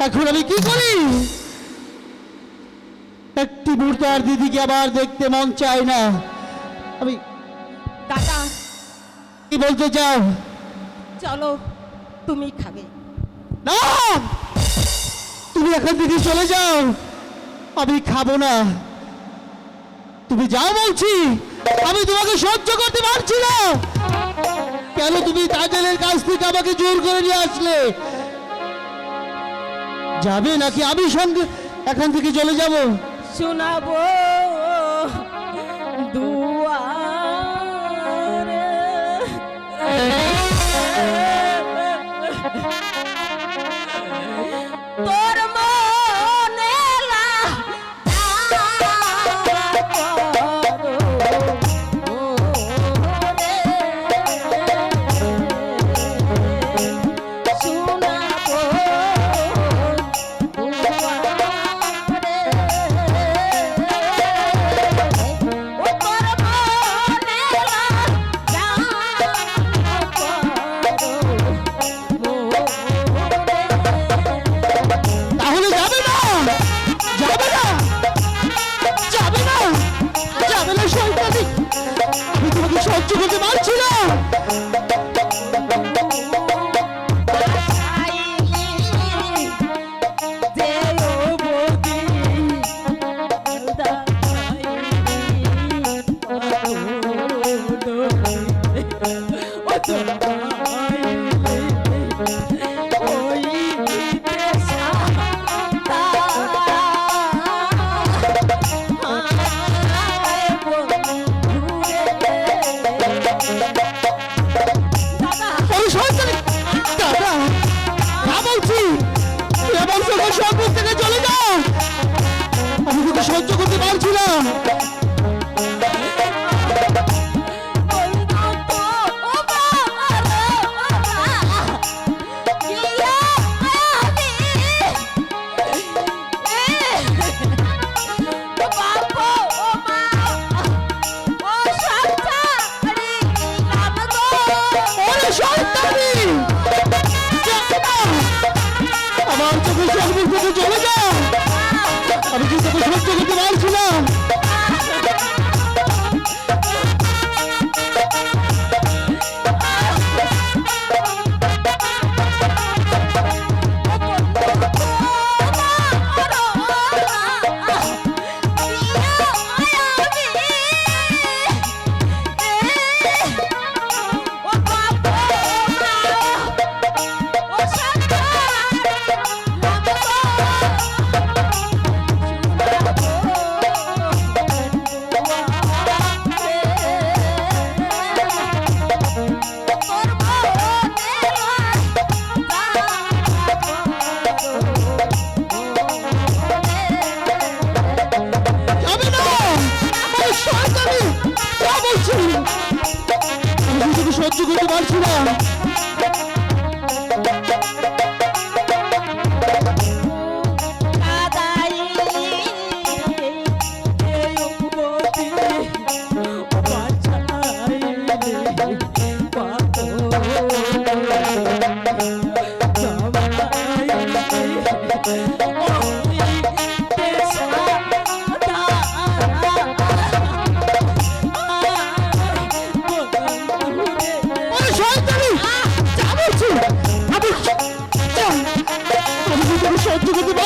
এখন আমি কি করি? একটি মুহূর্ত আর দিদিকে আবার দেখতে মন চায় না। আমি দাদা কি বলতে চাও? চলো তুমি খাবে। না! তুমি এখন দিদি চলে যাও। আমি খাব না। তুমি যাও বলছি। আমি তোমাকে সহ্য করতে পারছি না। কেন তুমি তাজেলের কাছ থেকে আমাকে জোর করে নিয়ে আসলে? যাবে নাকি? আমি সঙ্গে এখান থেকে চলে যাব। শোনাবো।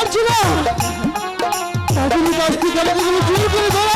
পারছি না। কাছ থেকে আমাকে তুমি চুরি করে ধরে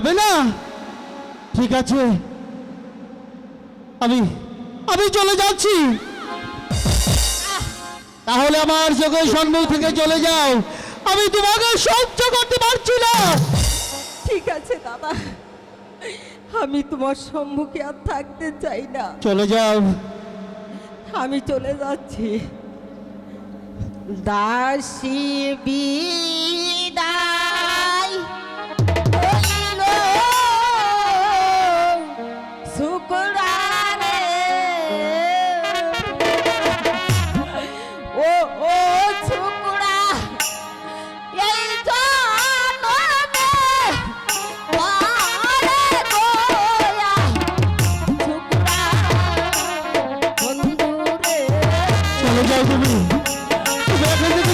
যাবে না? ঠিক আছে। আমি আমি চলে যাচ্ছি। তাহলে আমার চোখের সম্মুখ থেকে চলে যাও আমি তোমাকে সহ্য করতে পারছি না। ঠিক আছে দাদা। আমি তোমার সম্মুখে আর থাকতে চাই না। চলে যাও। আমি চলে যাচ্ছি। দাসী বিদায় চলে যাও তুমি।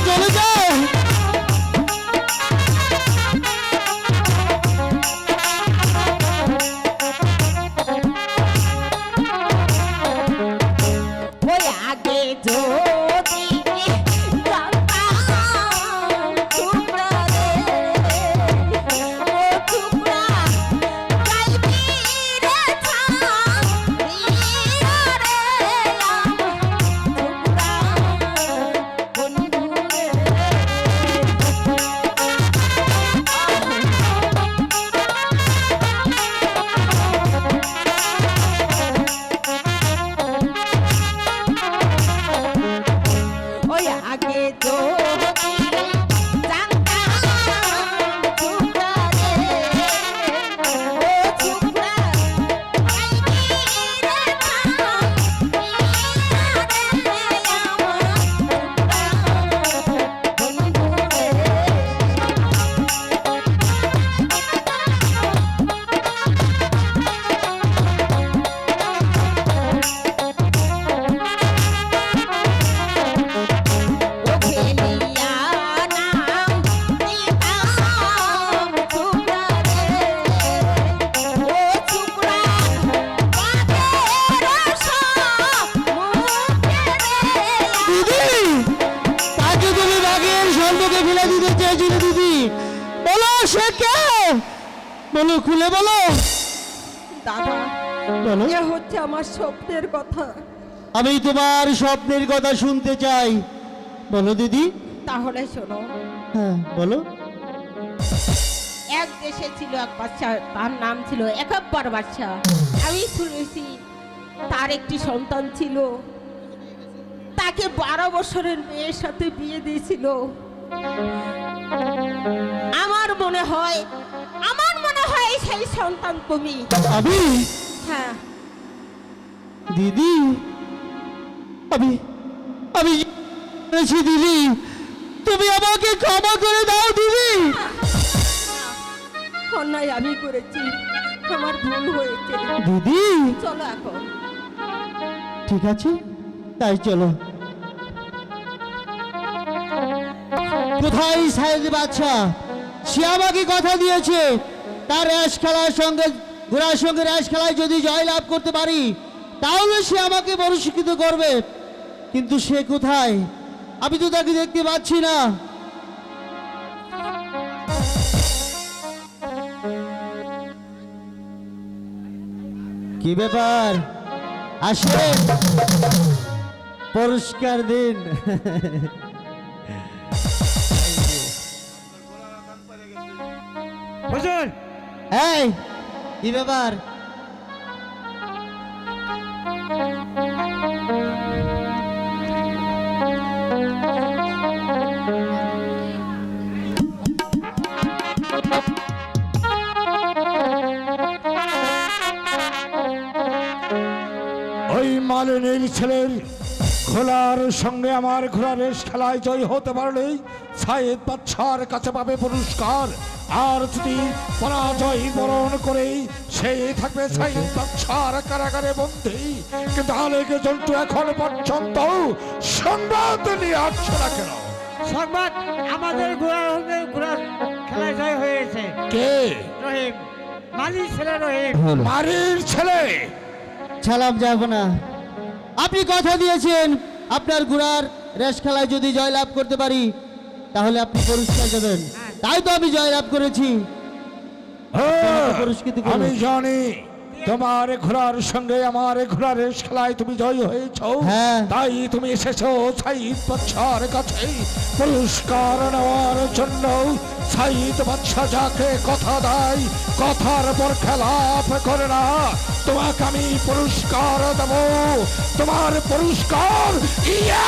চলে যাও স্বপ্নের কথা। আমি তোমার স্বপ্নের কথা শুনতে চাই। বলো দিদি। তাহলে শোনো। হ্যাঁ বলো। এক দেশে ছিল এক বাচ্চা তার নাম ছিল একাব্বার বাচ্চা। আমি শুনেছি তার একটি সন্তান ছিল। তাকে বারো বছরের মেয়ের সাথে বিয়ে দিয়েছিল। আমার মনে হয় আমার মনে হয় সেই সন্তান তুমি। হ্যাঁ। দিদি। আমি আমি বলেছি দিদি। তুমি আমাকে ক্ষমা করে দাও দিদি। অন্যায় আমি করেছি আমার ভুল হয়েছে। দিদি। চলো এখন। ঠিক আছে তাই চলো। কোথায় সাহেব বাচ্চা সে আমাকে কথা দিয়েছে। তার র্যাশ খেলার সঙ্গে ঘোড়ার সঙ্গে র্যাশ খেলায় যদি জয় লাভ করতে পারি তাহলে সে আমাকে পুরস্কৃত করবে কিন্তু সে কোথায়? আমি তো তাকে দেখতে পাচ্ছি না। কি ব্যাপার? আসেন। পুরস্কার দিন। হুজুর এই কি ব্যাপার? ওই মালিনীর ছেলের ঘোড়ার সঙ্গে আমার ঘোড়া রেস খেলায় জয় হতে পারলেই সাইদ বাচ্চার কাছে পাবে পুরস্কার। আর যদি পরাজয় বরণ করে সে থাকবে সাইদ বাচ্চার কারাগারে বন্দী। কিন্তু আলেকে জন্টু এখন পর্যন্ত সংবাদ নিয়ে আসছে না কেন? সংবাদ আমাদের ঘোড়ার ঘোড়ার খেলায় জয় হয়েছে। কে? রহিম। মালিক ছেলে রহিম। মারির ছেলে? ছালাম যাব না। আপনি কথা দিয়েছেন আপনার ঘোড়ার রেশ খেলায় যদি জয়লাভ করতে পারি তাহলে আপনি পুরস্কার দেবেন। তাই তো আমি জয় লাভ করেছি। হ্যাঁ, পুরস্কৃত। আমি জানি। তোমার ঘোড়ার সঙ্গে আমার ঘোড়ার খেলায় তুমি জয় হয়েছ হ্যাঁ। তাই তুমি এসেছ সাইদ বাচ্চার কাছে পুরস্কার নেওয়ার জন্য সাইদ বাচ্চা যাকে কথা দেয় কথার পর খেলাপ করে না তোমাকে আমি পুরস্কার দেব তোমার পুরস্কার ইয়া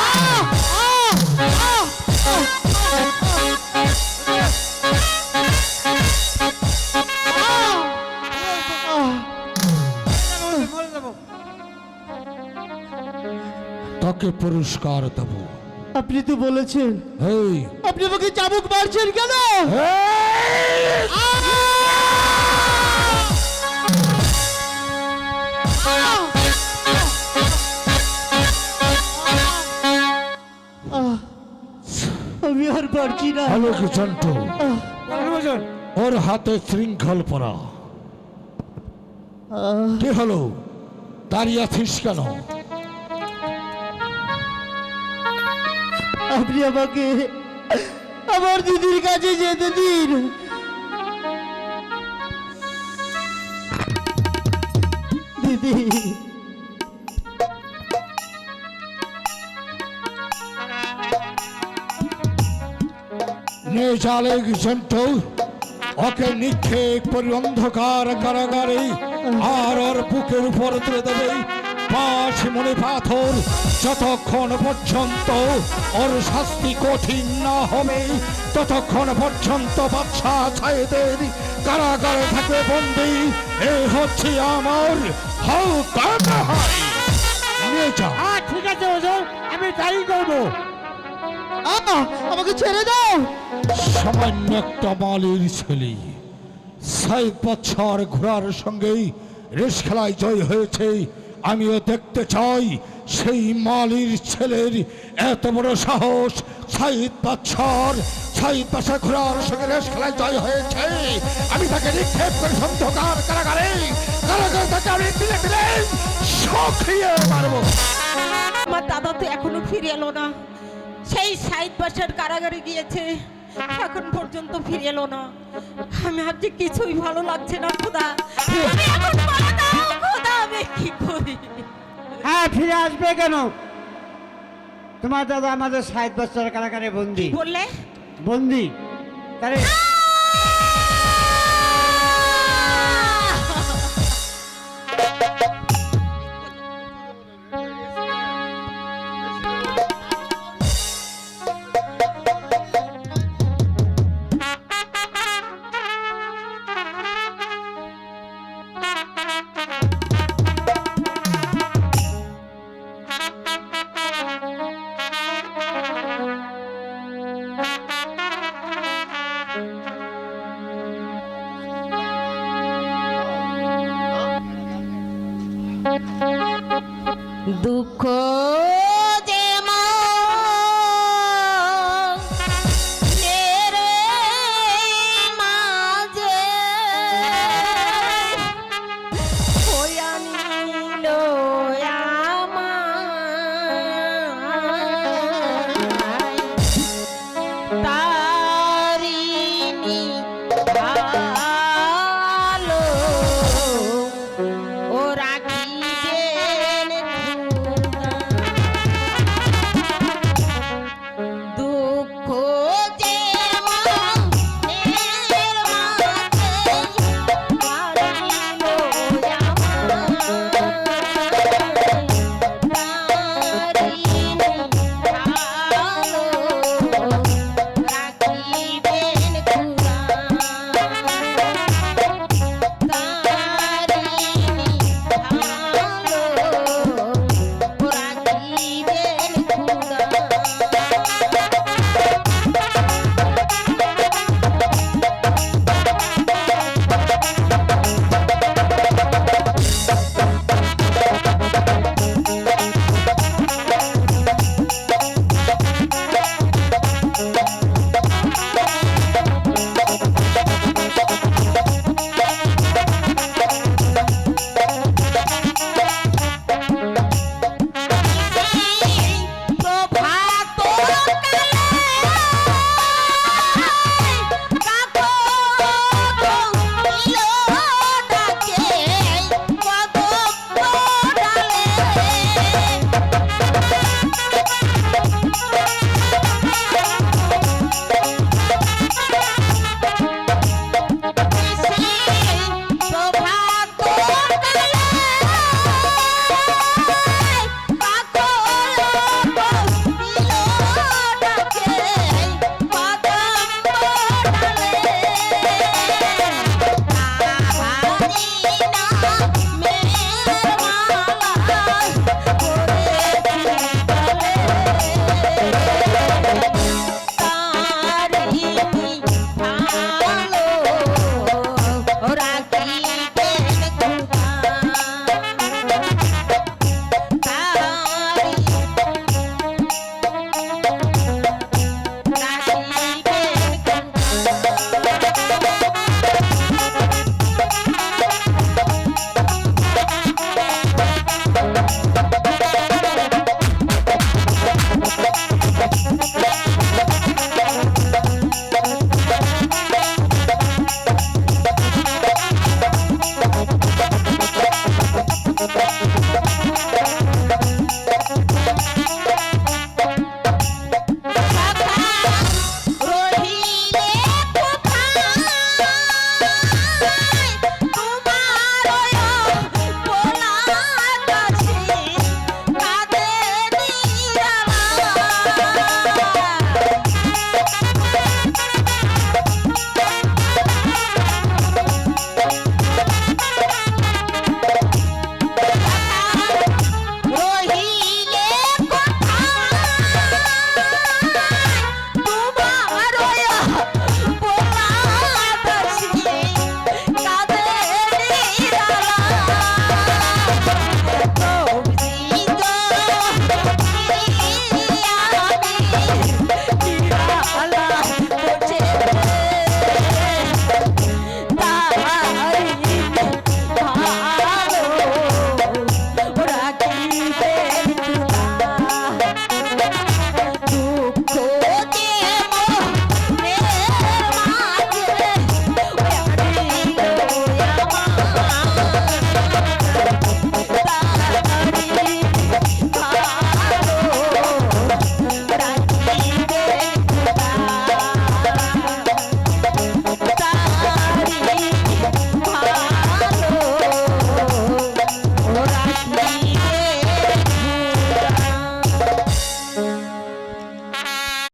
তাকে পুরস্কার দেব। আপনি তো বলেছেন। আপনি আমাকে চাবুক মারছেন কেন? আমি আর পারছি না। চন্টু ওর হাতে শৃঙ্খল পরা। কি হলো? দাঁড়িয়ে আছিস কেন? আপনি আমাকে আমার দিদির কাছে যেতে দিন। দিদি। নে চালে চন্টু ওকে নিক্ষেপ করি অন্ধকার কারাগারে, আর ওর বুকের উপর তুলে দেবে। পাঁচ মনে পাথর যতক্ষণ পর্যন্ত ওর শাস্তি কঠিন না হবে ততক্ষণ পর্যন্ত বাচ্চা ছাইদের কারাগারে থাকবে বন্দি। এ হচ্ছে আমার হ্যাঁ ঠিক আছে ওজন আমি তাই করব। আমাকে ছেড়ে দাও। সামান্য একটা মালির ছেলে সাইদ বছর ঘোড়ার সঙ্গেই রেস খেলায় জয় হয়েছে। আমিও দেখতে চাই সেই মালির ছেলের এত বড় সাহস। সাইদ বছর সাইদ বছর ঘোড়ার সঙ্গে রেস খেলায় জয় হয়েছে। আমি তাকে নিক্ষেপ করে সন্ধকার কারাগারে, কারাগার থেকে আমি দিলে দিলে সখিয়ে মারবো। আমার দাদা তো এখনও ফিরে এলো না। সেই ষাট বছর কারাগারে গিয়েছে, এখন পর্যন্ত ফিরে এলো না। আমি যে কিছুই ভালো লাগছে না, খোদা। কি করি হ্যাঁ ফিরে আসবে কেন? তোমার দাদা আমাদের ষাট বছর কারাগারে বন্দি। বললে? বন্দি। তাহলে দুঃখ